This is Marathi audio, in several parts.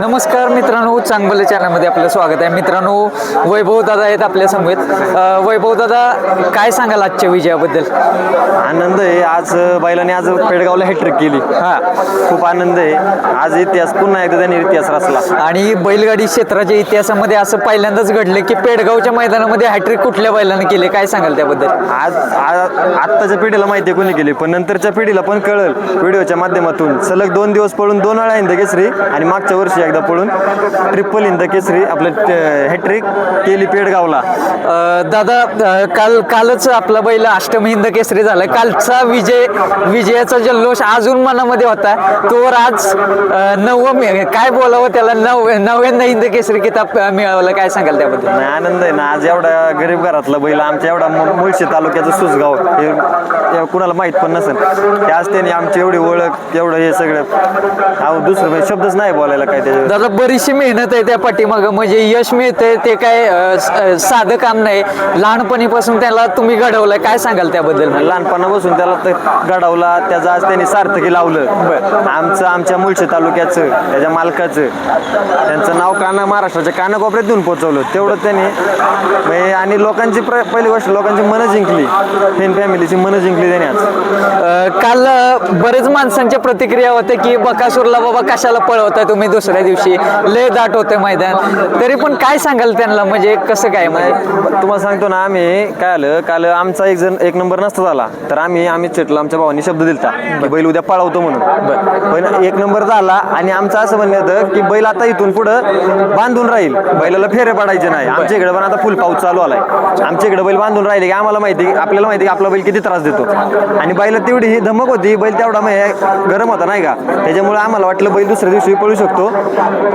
नमस्कार मित्रांनो चांगलं चॅनलमध्ये आपलं स्वागत आहे. मित्रांनो वैभव दादा आहेत आपल्या समवेत. वैभव दादा काय सांगाल आजच्या विजयाबद्दल? आनंद आहे. आज बैलाने आज पेडगावला हॅट्रिक केली. हा. खूप आनंद आहे. आज इतिहास पुन्हा एकदा त्यांनी इतिहास रचला. आणि बैलगाडी क्षेत्राच्या इतिहासामध्ये असं पहिल्यांदाच घडलं की पेडगावच्या मैदानामध्ये हॅट्रिक कुठल्या बैलाने केले? काय सांगाल त्याबद्दल? आज आत्ताच्या पिढीला माहिती आहे कोणी केली पण नंतरच्या पिढीला पण कळल. व्हिडिओच्या माध्यमातून. सलग दोन दिवस पळून दोन वेळा हिंद केसरी? आणि मागच्या वर्षी एकदा पळून ट्रिपल हिंद केसरी आपलं हॅट्रिक केली पेडगावला. दादा काल कालच आपला बैल अष्टम हिंद केसरी झाला. कालचा विजय विजयाचा जल्लोष अजून मनामध्ये होता. तोवर आज नवम काय बोलावं त्याला नव नव्याण्णव हिंद केसरी किताब मिळावलं काय सांगाल त्याबद्दल? आनंद आहे ना. आज एवढा गरीब घरातला बैल आमच्या एवढा मु- मुळशी तालुक्याचं सुसगाव हे कुणाला माहीत पण नसेल. त्याच आज आमची एवढी ओळख एवढं हे सगळं. अहो दुसरं म्हणजे शब्दच नाही बोलायला काय ते दादा बरीचशी मेहनत आहे त्या पाठीमागं. म्हणजे यश मिळतंय ते काय साधं काम नाही. लहानपणीपासून त्याला तुम्ही घडवलंय. काय सांगाल त्याबद्दल? लहानपणापासून त्याला घडवला त्याचं आज त्यांनी सार्थकी लावलं. आमचं आमच्या मुळशी तालुक्याचं त्याच्या मालकाचं त्यांचं नाव काना महाराष्ट्राच्या कानाकोपऱ्यात देऊन पोहोचवलं. तेवढं त्यांनी म्हणजे आणि लोकांची पहिली गोष्ट लोकांची मनं जिंकली. फेन फॅमिलीची मनं जिंकली त्याने आज. काल बरेच माणसांच्या प्रतिक्रिया होत्या की बकासूरला बाबा कशाला पळवताय तुम्ही दुसऱ्या दिवशी लय दाट होते मैदान. तरी पण काय सांगाल त्यांना? म्हणजे कसं काय म्हणजे तुम्हाला सांगतो ना आम्ही काय आलं? काल आमचा एक जण एक नंबर नसता झाला. तर आम्ही आम्ही चेटला आमच्या भावानी शब्द दिलता की बैल उद्या पळवतो म्हणून. पण एक नंबर झाला आणि आमचं असं म्हणणं होतं की बैल आता इथून पुढं बांधून राहील. बैलाला फेरे पडायचे नाही. आमच्या इकडे पण आता फुल पाऊस चालू आलाय. आमच्या इकडे बैल बांधून राहिले की आम्हाला माहिती आपल्याला माहिती की आपला बैल किती त्रास देतो. आणि बैला तेवढी ही धमक होती बैल तेवढा गरम होता नाही का? त्याच्यामुळे आम्हाला वाटलं बैल दुसऱ्या दिवशी पळू शकतो.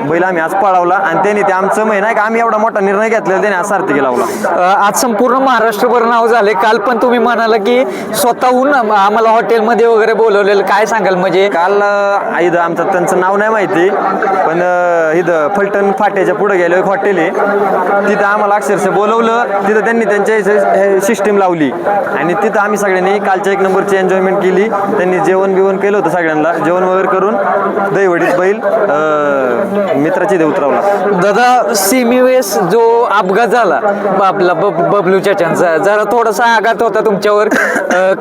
बैल आम्ही आज पळवला आणि त्यांनी ते आमचं म्हणजे नाही का आम्ही एवढा मोठा निर्णय घेतलेला त्याने आज सार्थकी लावला. आज संपूर्ण महाराष्ट्रभर नाव झाले. काल पण तुम्ही म्हणाला की स्वतःहून आम- आम्हाला हॉटेलमध्ये वगैरे बोलवलेलं. काय सांगाल? म्हणजे काल इथं आमचं त्यांचं नाव नाही माहिती पण इथं फलटण फाट्याच्या पुढे गेलो एक हॉटेल आहे. तिथं आम्हाला अक्षरशः बोलवलं तिथं त्यांनी त्यांच्या सिस्टीम लावली. आणि तिथं आम्ही सगळ्यांनी कालच्या एक नंबरची एन्जॉयमेंट केली. त्यांनी जेवण बिवण केलं होतं सगळ्यांना. जेवण वगैरे करून दहीवडीत बैल मित्राची देव उतरवला. दादा सिमीवेस जो अपघात झाला आपला बबलू चाचांचा जरा थोडासा आघात होता तुमच्यावर.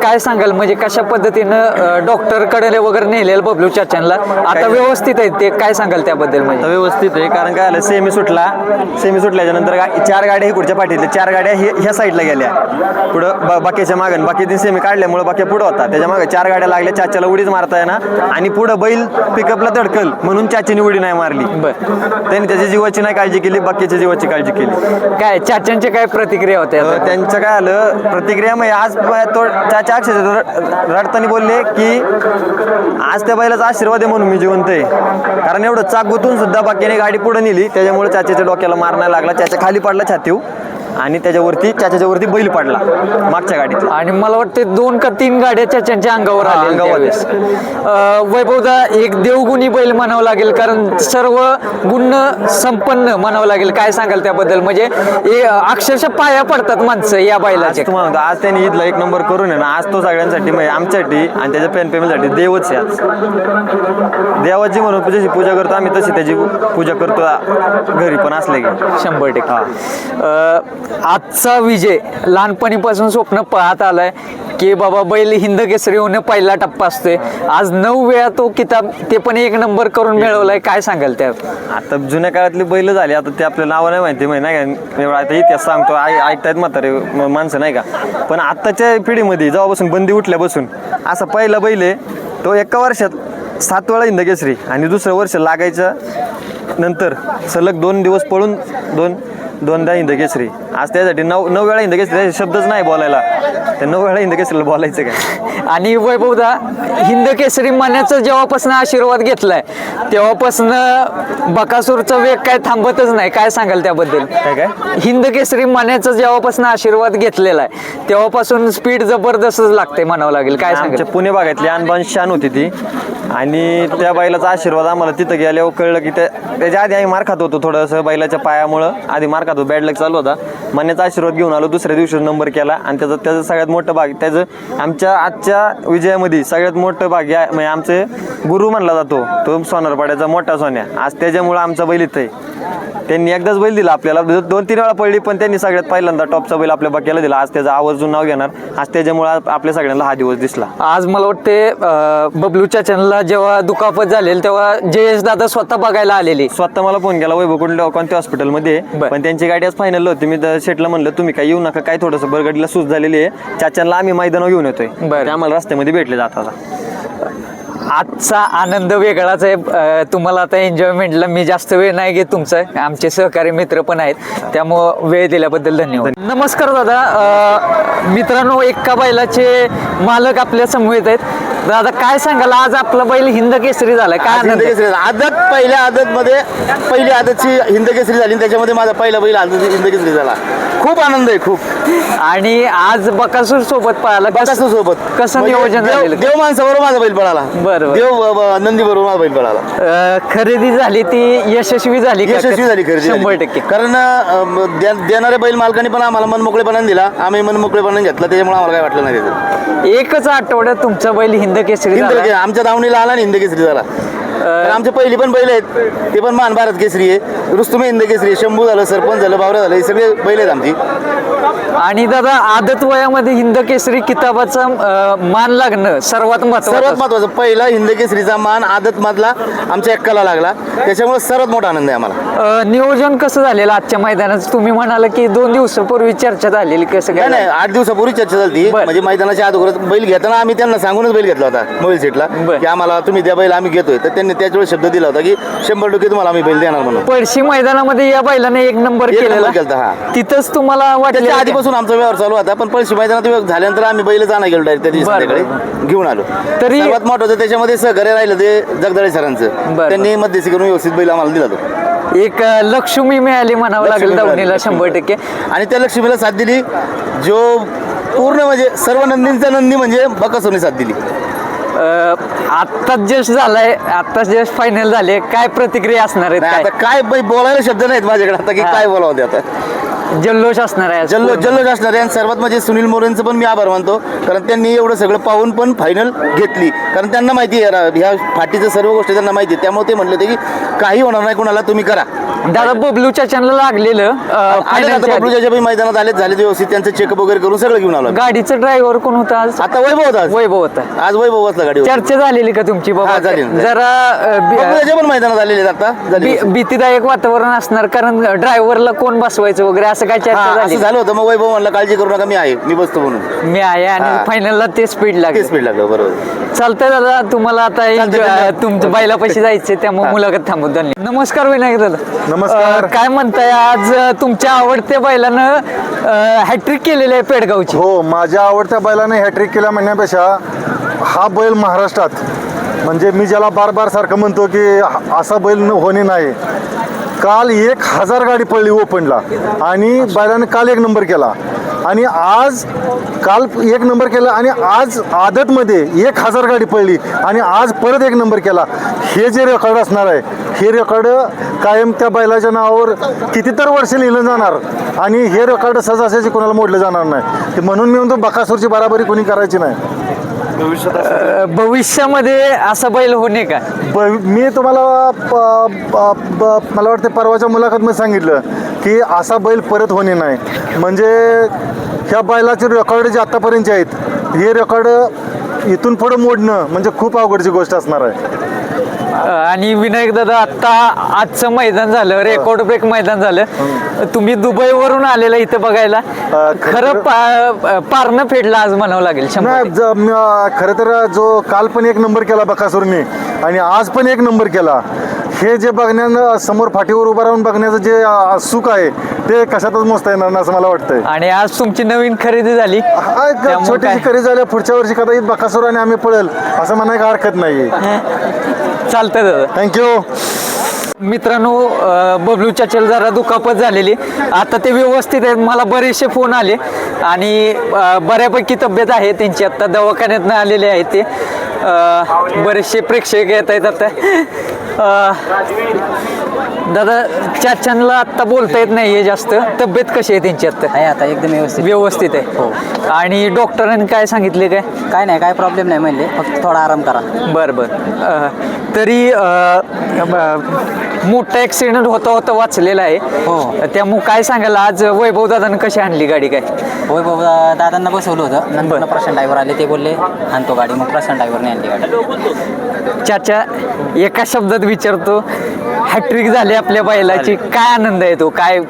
काय सांगाल? म्हणजे कशा पद्धतीनं डॉक्टरकडे वगैरे नेलेलं बबलू चाचांना आता व्यवस्थित आहेत ते काय सांगाल त्याबद्दल म्हणजे? व्यवस्थित आहे कारण काय आलं सेमी सुटला. सेमी सुटल्याच्या नंतर गा- चार गाड्या इकडच्या पाठीतल्या चार गाड्या हे- ह्या साईडला गेल्या. पुढं बा- बाकीच्या मागं बाकी तीन सेमी काढल्यामुळे बाकी पुढं होता. त्याच्यामागे चार गाड्या लागल्या चाच्याला उडीच मारता ना. आणि पुढं बैल पिकअपला धडकल म्हणून चाचीने उडी नाही मारली. त्यांनी त्याची जीवाची नाही काळजी केली बाकीच्या जीवाची काळजी केली. काय चाचांच्या काय प्रतिक्रिया होत्या अं, त्यांचं काय आलं प्रतिक्रिया म्हणजे आज ब- तो चाचा अक्षरशः रड- रडताना बोलले की आज त्या बैलाचा आशीर्वाद आहे म्हणून मी जिवंत आहे. कारण एवढं चाक गुतून सुद्धा बाकीने गाडी पुढे नेली त्याच्यामुळे चाच्याच्या डोक्याला मार नाही लागला चाच्या खाली पडला छातीव. आणि त्याच्यावरती चाच्याच्या वरती बैल पडला मागच्या गाडीत. आणि मला वाटते दोन का तीन गाड्या चाचांच्या अंगावर आल्या अंगावर. वैभवदा एक देवगुणी बैल म्हणावं लागेल कारण सर्व गुण संपन्न म्हणावं लागेल. काय सांगाल त्याबद्दल? म्हणजे अक्षरशः पाया पडतात माणसं या तुम्हाला म्हणतो, आज त्यांनी ईदला एक नंबर करून आहे ना आज तो सगळ्यांसाठी म्हणजे आमच्यासाठी आणि त्याच्या पेन पेमेंटसाठी देवच आहे आज. देवाची म्हणून जशी पूजा करतो आम्ही तशी त्याची पूजा करतो घरी पण असले की. शंभर टक्के. अं, आजचा विजय लहानपणीपासून स्वप्न पाहत आलाय की बाबा बैल हिंद केसरी होणं पहिला टप्पा असतोय. आज नऊ वेळा तो किताब ते पण एक नंबर करून मिळवलाय. काय सांगाल त्या आता जुन्या काळातली बैल झाली आता ते आपल्या नावं नाही माहिती माहिती नाही का? एवढा आता इतिहास सांगतो ऐ- ऐकतायत म्हातारे माणसं नाही का? पण आत्ताच्या पिढीमध्ये जेव्हापासून बंदी उठल्यापासून असा पहिला बैल आहे तो एका वर्षात सात वेळा हिंद आणि दुसरं वर्ष लागायचं नंतर सलग दोन दिवस पळून दोन दोनदा हिंद आज त्यासाठी नऊ नऊ वेळा हिंद शब्दच नाही बोलायला. त्या नऊ वेळा हिंद केसरीला बोलायचं काय? आणि वैभवदा हिंद केसरी मान्याचा जेव्हापासून आशीर्वाद घेतलाय तेव्हापासून बकासूरचा वेग काय थांबतच नाही. काय सांगाल त्याबद्दल? काय काय? हिंद केसरी मान्याचा जेव्हापासून आशीर्वाद घेतलेला आहे तेव्हापासून स्पीड जबरदस्तच लागते म्हणावं लागेल. काय सांगाल? आमच्या पुणे भागातली अनबान शान होती ती. आणि त्या बैलाचा आशीर्वाद आम्हाला तिथं गेल्यावर कळलं की त्या त्याच्या आधी आम्ही मार खात होतो थोडंसं बैलाच्या पायामुळं. आधी मार खात होतो बॅड लक चालू होता. मन्याचा आशीर्वाद घेऊन आलो दुसऱ्या दिवशी नंबर केला आणि त्याचा त्याचा सगळ्यात सगळ्यात मोठं भाग. त्याचं आमच्या आजच्या विजयामध्ये सगळ्यात मोठं भाग या म्हणजे आमचे गुरु म्हणला जातो तो सोनारपाड्याचा मोठा सोन्या. आज त्याच्यामुळं आमचा बैल इथं आहे. त्यांनी एकदाच बैल दिला आपल्याला. दोन तीन वेळा पडली पण त्यांनी सगळ्यात पहिल्यांदा टॉपचा बैल आपल्या बाक्याला दिला. आज त्याचं आवर्जून नाव घेणार. आज त्याच्यामुळे आप- आपल्या सगळ्यांना हा दिवस दिसला. आज मला वाटते बबलूच्या चॅनलला जेव्हा दुखापत झालेली तेव्हा जयेश दादा स्वतः बघायला आलेले. स्वतः मला फोन केला वैभव कुठल्या कोणत्या हॉस्पिटलमध्ये. पण त्यांची गाडी आज फायनल होती. मी शेटला म्हणलं तुम्ही काय येऊ नका काय थोडंसं बरगडीला सूज झालेली आहे. चाच्यांना आम्ही मैदानावर घेऊन येतोय. आम्हाला रस्त्यामध्ये भेटले जाताना आजचा आनंद वेगळाच आहे. तुम्हाला आता एन्जॉयमेंटला मी जास्त वेळ नाही घेत तुमचा. आमचे सहकारी मित्र पण आहेत. त्यामुळं वेळ दिल्याबद्दल धन्यवाद. नमस्कार दादा. अं, मित्रांनो एका बैलाचे मालक आपल्या समवेत आहेत. दादा काय सांगाल? आज आपला बैल हिंद केसरी झालाय. काय हिंद आनंद आहे? केसरी आदत पहिल्या आदत मध्ये पहिली आदतची हिंद केसरी झाली आणि त्याच्यामध्ये माझा पहिला बैल आदत हिंद केसरी झाला. खूप आनंद आहे खूप. आणि आज बकासूर सोबत पाहायला बकासूर सोबत. कसं म्हणजे नियोजन देव- झालेलं? देव माणसाबरोबर माझा बैल पळाला. बरं, बरं. देव नंदी बरोबर माझा बैल पळाला. अं, खरेदी झाली ती यशस्वी झाली का? यशस्वी झाली खरेदी शंभर झाली. टक्के. कारण अं, द्या- देणाऱ्या बैल मालकाने पण आम्हाला मनमोकळेपणाने दिला. आम्ही मनमोकळेपणाने घेतला त्याच्यामुळे आम्हाला काय वाटलं नाही त्याचं. एकच आठवड्यात तुमचा बैल हिंद केसरी हिंद आमच्या दावणीला आला आणि हिंद केसरी झाला. तर आमचे पहिली पण बैल आहेत. ते पण मान भारत केसरी आहे. रुस्तुमे हिंद केसरी आहे. शंभू झालं सरपंच झालं बावरा झालं हे सगळे बैल आहेत आमची. आणि दादा आदत वयामध्ये हिंद केसरी किताबाचा अं, मान लागणं सर्वात सर्वात महत्वाचं महत्वाचं पहिला हिंद केसरीचा मान आदत मधला आमच्या एक्काला लागला. त्याच्यामुळे सर्वात मोठा आनंद आहे आम्हाला. अं, नियोजन कसं झालेलं आजच्या मैदानात तुम्ही म्हणाला की दोन दिवसापूर्वी चर्चा झालेली कसं काय नाही आठ दिवसापूर्वी चर्चा झाली बरं. म्हणजे मैदानाच्या अगोदर बैल घेताना आम्ही त्यांना सांगूनच बैल घेतला होता मोबाईल सेटला बरं. की आम्हाला तुम्ही त्या बैल आम्ही घेतोय. तर त्यांनी त्याच वेळेस शब्द दिला होता की शंभर टक्के तुम्हाला आम्ही बैल देणार म्हणून. पळशी मैदानामध्ये या बैलाने एक नंबर एक केलेला. नंबर केलता, हा. तिथंच तुम्हाला वाटलं त्याच्या आधीपासून आमचा व्यवहार चालू होता पण पळशी मैदानात व्यवहार झाल्यानंतर आम्ही बैल जाणं गेलो डायरेक्ट त्या दिवशी बरं, संध्याकाळी. घेऊन आलो. तरी- सर्वात महत्वाचं त्याच्यामध्ये सहकार्य राहिलं ते जगदाळे सरांचं. बरं. त्यांनी मध्यस्थी करून व्यवस्थित बैल आम्हाला दिला तो. एक अं, लक्ष्मी मिळाली म्हणावं लागेल दावणीला मिळाली. शंभर टक्के. आणि त्या लक्ष्मीला साथ दिली जो पूर्ण म्हणजे सर्व नंदींचा नंदी म्हणजे बकासोनी साथ दिली. आत्ताच जस्ट झालाय आत्ताच जस्ट फायनल झाले काय प्रतिक्रिया असणार नाही काय? आता काय बाई बोलायला शब्द नाहीत माझ्याकडे. आता की हा. काय बोलावं ते आता? जल्लोष असणार आहे आज जल्लो पूर्ण. जल्लोष असणार आहे. आणि सर्वात म्हणजे सुनील मोरेंचं पण मी आभार मानतो. कारण त्यांनी एवढं सगळं पाहून पण फायनल घेतली. कारण त्यांना माहिती आहे रा- ह्या फाटीचं सर्व गोष्टी त्यांना माहिती आहे. त्यामुळे ते म्हणले होते की काही होणार नाही कोणाला तुम्ही करा. दादा बबलूच्या चॅनलला लागलेलं अं, आले final आता च्या आधी. बबलूच्या ज्या मैदानात आले झाले व्यवस्थित त्यांचं चेकअप वगैरे करून सगळं घेऊन आलो. गाडीचं ड्रायव्हर कोण होता आज आता वैभव होता आज. वैभव होता आज वैभव बसला गाडीवर चर्चा झालेली का तुमची बाबा हा, झाली ना. जरा अं, बी- बबलूच्या पण मैदानात आलेले आहेत आता झाली बी- व्यवस्थित. भीतीदायक वातावरण असणार कारण ड्रायव्हरला कोण बसवायचं वगैरे असं काय हा, चर्चा असं झाली झालं होतं मग वैभव म्हणला काळजी करू नका मी आहे मी बसतो म्हणून मी आहे आणि हा. फायनलला ते स्पीड लागेल स्पीड लागलं बरोबर चालतंय दादा तुम्हाला आता चालतंय, enjoy- धन्यवाद. तुमच्या बैलापाशी जायचंय त्यामुळे मुलाखत थांबू धन्यवाद नमस्कार विनायक दादा नमस्कार. काय म्हणताय आज तुमच्या आवडत्या बैलानं हॅट्रिक केलेली आहे पेडगावची. हो माझ्या आवडत्या बैलाने हॅट्रिक केल्या म्हणण्यापेक्षा हा बैल महाराष्ट्रात म्हणजे मी ज्याला बार बार सारखं म्हणतो की असा बैल न- होणे नाही. काल एक हजार गाडी पडली ओपनला आणि बैलाने काल एक नंबर केला. आणि आज काल एक नंबर केला आणि आज आदतमध्ये एक हजार गाडी पडली आणि आज परत एक नंबर केला. हे जे रेकॉर्ड असणार आहे हे रेकॉर्ड कायम त्या बैलाच्या नावावर कितीतर वर्ष लिहिलं जाणार आणि हे रेकॉर्ड सहजासहजी कोणाला मोडलं जाणार नाही. ते म्हणून मी म्हणतो बकासूरची बराबरी कोणी करायची नाही. भविष्यामध्ये असा बैल होणे का? मी तुम्हाला मला वाटतं परवाच्या मुलाखतमध्ये सांगितलं. की असा बैल परत होणे नाही. म्हणजे ह्या बैलाचे रेकॉर्ड जे आतापर्यंतचे आहेत हे रेकॉर्ड इथून पुढं मोडणं म्हणजे खूप अवघडची गोष्ट असणार आहे. आणि विनायक दादा आता आजचं मैदान झालं रेकॉर्ड ब्रेक मैदान झालं. तुम्ही दुबईवरून आलेला इथं बघायला. खरं- पा- पारणं फेडलं आज म्हणावं लागेल खरं तर जो काल पण एक नंबर केला बकासूरने आणि आज पण एक नंबर केला. हे जे बघण्यानं समोर फाटीवर उभं राहून बघण्याचं जे अ, सुख आहे ते कशातच मोजता येणार नाही असं मला वाटतंय. आणि आज तुमची नवीन खरेदी झाली. हा एक त्यामुळं छोटीशी काय? खरी झाल्या पुढच्या वर्षी कदाचित बकासूर आणि आम्ही पळेल असं म्हणायला हरकत नाही चालतंय दादा. थँक्यू मित्रांनो अं, बबलू चाचल जरा दुखापत झालेली. आता ते व्यवस्थित आहेत मला बरेचसे फोन आले. आणि अं, बऱ्यापैकी तब्येत आहे त्यांची. आता दवाखान्यातनं आलेले आहेत ते. अं, बरेचसे प्रेक्षक येत आहेत आता. दादा चाच्यांना आत्ता बोलता येत नाहीये जास्त. तब्येत कशी आहे त्यांची आत्ता? आहे आता एकदम व्यवस्थित. व्यवस्थित आहे. आणि डॉक्टरांनी काय सांगितले काय? काय नाही काय प्रॉब्लेम नाही म्हणले. फक्त थोडा आराम करा. बर बर. तरी मोठा ऍक्सिडेंट होता होता वाचलेला आहे. हो. त्यामुळे काय सांगाल आज वैभव दादानं कशी आणली गाडी काय? बाबा दादांना बसवलं होतं. नंतर प्रशांत ड्रायव्हर आले ते बोलले आणतो गाडी. मग प्रशांत ड्रायव्हरने आणली गाडी. चाचा एका शब्दात विचारतो हॅट्रिक झाली आपल्या बैलाची. काय आनंद आहे तो? काय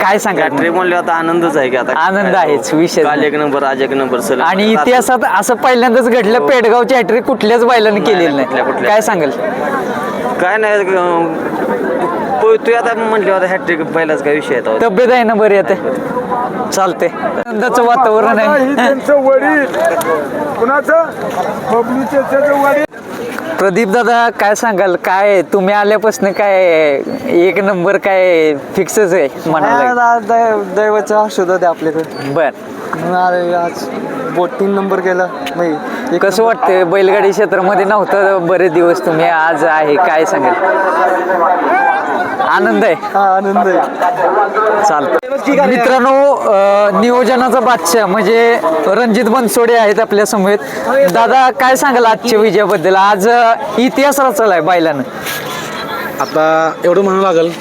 काय सांगा ट्रेक म्हणले आता आनंदच आहे की आता. आनंद आहेच, विषय. एक नंबर आज एक नंबर सलग आणि इतिहासात असं पहिल्यांदाच घडलं पेडगावची हॅट्रिक कुठल्याच बैलाने केलेली नाही. काय सांगाल? काय नाही पोहतोय आता म्हणले आता हॅट्रिक पहिलाच काय विषय आहे तब्येत आहे ना बरी आता चालते आनंदाचं वातावरण आहे. प्रदीप दादा काय सांगाल? काय तुम्ही आल्यापासून काय एक नंबर काय फिक्सच आहे म्हणाला दैवाचं औषध होते आपल्याकडे. बर. अरे आज बोट तीन नंबर केला. नाही एक कसं वाटतंय? बैलगाडी क्षेत्रामध्ये नव्हतं बरेच दिवस तुम्ही आज आहे काय सांगाल? आनंद आहे. हा आनंद आहे. चालतं. मित्रांनो अं, नियोजनाचा बादशाह म्हणजे रणजित बनसोडे आहेत आपल्या समवेत. दादा काय सांगाल आजच्या विजयाबद्दल? आज अं, इतिहास रचलाय बैलानं. आता एवढं म्हणावं लागेल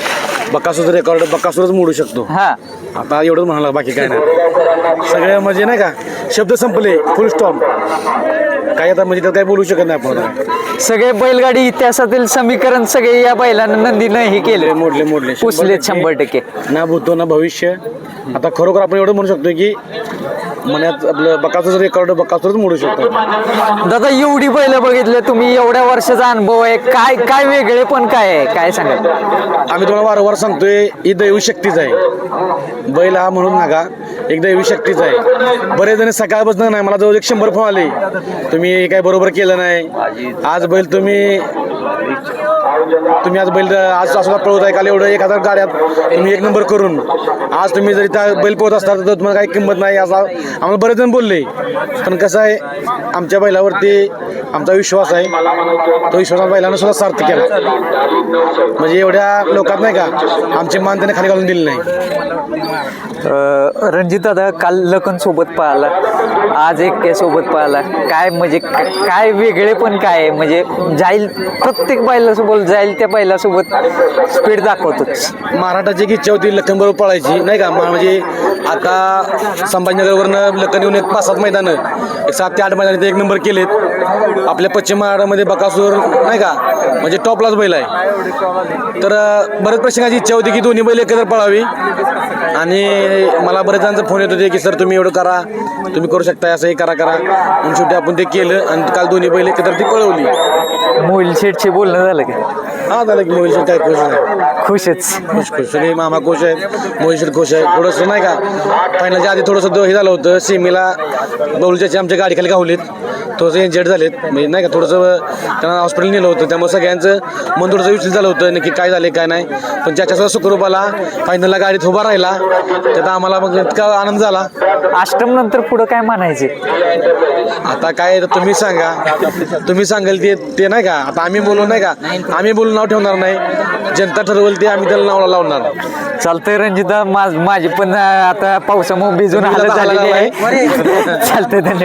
बकासूरचं रेकॉर्ड बकासूरच मोडू शकतो. हा. आता एवढंच म्हणावं लागेल बाकी काय नाही. सगळे म्हणजे नाही का शब्द संपले फुल स्टॉप काही आता म्हणजे त्यात काही बोलू शकत नाही आपण. सगळे बैलगाडी इतिहासातील समीकरण सगळे या बैलानं नंदीनं हे केले. मोडले मोडले पुसलेत शंभर टक्के. ना भूतो ना भविष्य. आता खरोखर आपण एवढं म्हणू शकतो की मनात आपलं बकासूरचं रेकॉर्ड बकासूरच मोडू शकतो. दादा एवढी बैल बघितले तुम्ही एवढ्या वर्षाचा अनुभव आहे. काय काय वेगळे पण काय आहे? काय सांगाल? आम्ही तुम्हाला वारंवार सांगतोय ही दैवी शक्तीच आहे. बैल हा म्हणून नका एक दैवी शक्तीच आहे. बरेच जण सकाळपासून नाही मला जवळ एक शंभर फोन आले. तुम्ही काय बरोबर केलं नाही. आज बैल तुम्ही तुम्ही आज बैल आज असं पळवत आहे काल एवढं एक हजार गाड्यात तुम्ही एक नंबर करून. आज तुम्ही जरी त्या बैल पोहत असतात तर तुम्हाला काही किंमत नाही असा आम्हाला बरेच जण बोलले. पण कसं आहे आमच्या बैलावरती आमचा विश्वास आहे. तो विश्वास बैलानं सुद्धा सार्थ केला. म्हणजे एवढ्या लोकात नाही का आमची मान त्याने खाली घालून दिली नाही. रणजित दादा काल लखन सोबत पाहिला. आज एक सोबत पाहिला. काय म्हणजे काय वेगळे पण काय म्हणजे जाईल प्रत्येक बैलासोबत जाईल त्या बैलासोबत स्पीड दाखवतोच. महाराष्ट्राची एक इच्छा होती लखन बरोबर पळायची नाही का? मा- म्हणजे आता संभाजीनगरवरनं लखन येऊन एक पाच सात मैदानं एक सात ते आठ मैदान एक नंबर केलेत. आपल्या पश्चिम महाराष्ट्रामध्ये बकासूर नाही का? म्हणजे टॉपलाच बैल आहे. तर अं, बऱ्याच प्रश्नाची इच्छा होती की दोन्ही बैल एकत्र पळावी. आणि मला बरेच जणांचा फोन येत होते की सर तुम्ही एवढं करा. तुम्ही करू शकता असं हे करा करा. म्हणून शेवटी आपण ते केलं आणि काल दोन्ही बैल एकत्र ती पळवली. मोहिल शेठशी बोलणं झालं का. हा झालं की मोहित काय खुश आहे. खुशच खुश खुश. सगळे मामा खुश आहेत. मोहिशर खुश आहे. थोडंसं नाही का फायनलच्या आधी थोडंसं हे झालं होतं. सेमीला बौलच्याचे आमच्या गाडीखाली गावलेत थोडंसं इंजर्ड झालेत म्हणजे नाही का थोडंसं त्यांना हॉस्पिटल नेलं होतं. त्यामुळे सगळ्यांचं मन थोडंसं विचलित झालं होतं नक्की काय झाले काय नाही. पण ज्याच्यासह सुखरूपाला फायनलला गाडीत उभा राहिला त्याचा आम्हाला मग इतका आनंद झाला. अष्टम नंतर पुढं काय म्हणायचे? आता काय तर तुम्ही सांगा. तुम्ही सांगाल ते ते नाही का आता आम्ही बोलू नाही का आम्ही बोलून नाव ठेवणार नाही. जनता ठरवल ते आम्ही त्याला नाव लावणार. चालतंय रणजिता माझ माझी पण आता पावसामुळे भिजून हालत झालेली आहे. चालतंय धन्यवाद.